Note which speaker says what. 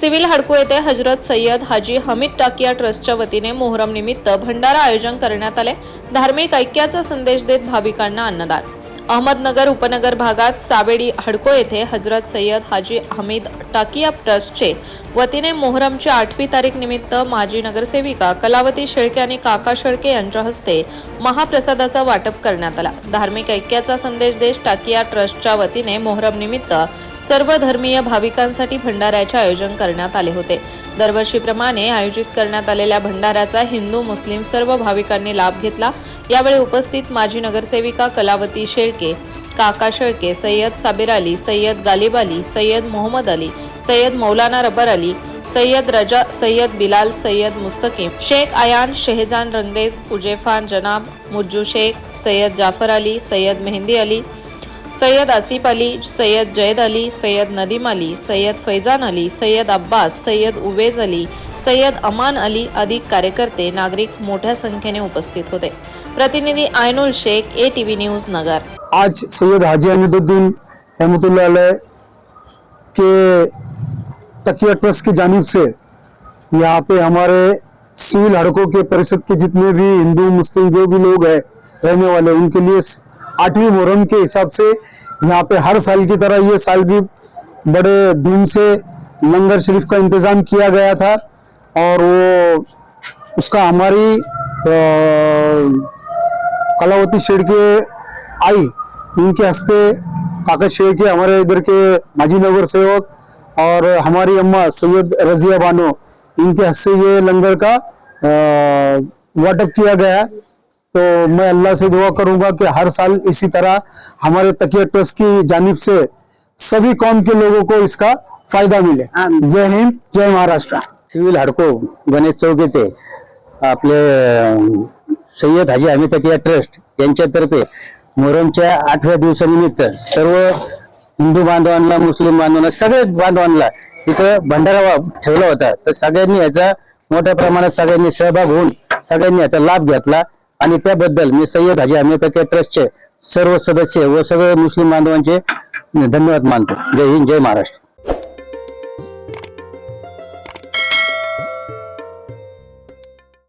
Speaker 1: Civil हडको येथे हजरत सय्यद हाजी हमीद टाकिया ट्रस्टच्या वतीने मोहरम निमित्त भंडारा आयोजन करण्यात आले. धार्मिक ऐक्याचा संदेश देत भाविकांना अन्नदान. अहमदनगर उपनगर भागात सावेडी हडको येथे हजरत सय्यद हाजी हमीद टाकिया ट्रस्टचे वतीने मोहरमच्या आठवी तारीख निमित्त माजी नगरसेविका कलावती शेळके आणि काका शेळके यांच्या हस्ते महाप्रसादाचा वाटप करण्यात आला. धार्मिक ऐक्याचा संदेश देश टाकिया ट्रस्टच्या वतीने मोहरम निमित्त सर्व धर्मीय भाविकांसाठी भंडाऱ्याचे आयोजन करण्यात आले होते. दरवर्षीप्रमाणे आयोजित करण्यात आलेल्या भंडाऱ्याचा हिंदू मुस्लिम सर्व भाविकांनी लाभ घेतला. यावेळी उपस्थित माजी नगरसेविका कलावती शेळके काका शेळके सय्यद साबिर अली सय्यद गालिब अली सय्यद मोहम्मद अली सय्यद मौलाना रबर अली सय्यद रजा सय्यद बिलाल सय्यद मुस्तकीम शेख आयान शेहजान रंगेज उजेफान जनाब मुज्जू शेख सय्यद जाफर अली सय्यद मेहंदी अली सय्यद आसिफ अली सय्यद जैद अली सय्यद नदीम अली सय्यद फैजान अली सय्यद अब्बास सय्यद उवेज अली सय्यद अमान अली आदी कार्यकर्ते नागरिक मोठ्या संख्येने उपस्थित होते. प्रतिनिधी Ainul Shaikh A T V news Nagar.
Speaker 2: आज सैयद हाजी अहमदुद्दीन रहमतुल्लाह के तकिया ट्रस्ट की जानिब से यहाँ पे हमारे सिविल हड़कों के परिषद के जितने भी हिंदू, मुस्लिम जो भी लोग हैं, रहने वाले, उनके लिए आठवीं मुहर्रम के हिसाब से यहाँ पे हर साल की तरह ये साल भी बड़े धूम से लंगर शरीफ का इंतज़ाम किया गया था और वो उसका हमारी कलावती शेड के आई, इनके हस्ते काका शेड़के हमारे इधर के माजी नगर सेवक और हमारी अम्मा सैयद रजिया बानो इनके हस्ते ये लंगर का वाटअप किया गया तो मैं अल्लाह से दुआ करूँगा कि हर साल इसी तरह हमारे तकिया ट्रस्ट की जानिब से सभी कौम के लोगों को इसका फ़ायदा मिले। जय हिंद जय महाराष्ट्र।
Speaker 3: सिव्हिल हडको गणेश चौक येथे आपले अं, सय्यद हाजी हमीद तकिया ट्रस्ट यांच्यातर्फे मोहरमच्या आठव्या दिवसानिमित्त सर्व हिंदू बांधवांना मुस्लिम बांधवांना सगळ्याच बांधवांना इथं भंडारा ठेवला होता. तर सगळ्यांनी याचा मोठ्या प्रमाणात सगळ्यांनी सहभाग होऊन सगळ्यांनी याचा लाभ घेतला आणि त्याबद्दल मी सय्यद हाजी अमेरिका ट्रस्टचे सर्व सदस्य व सगळे मुस्लिम बांधवांचे धन्यवाद मानतो. जय हिंद जय महाराष्ट्र.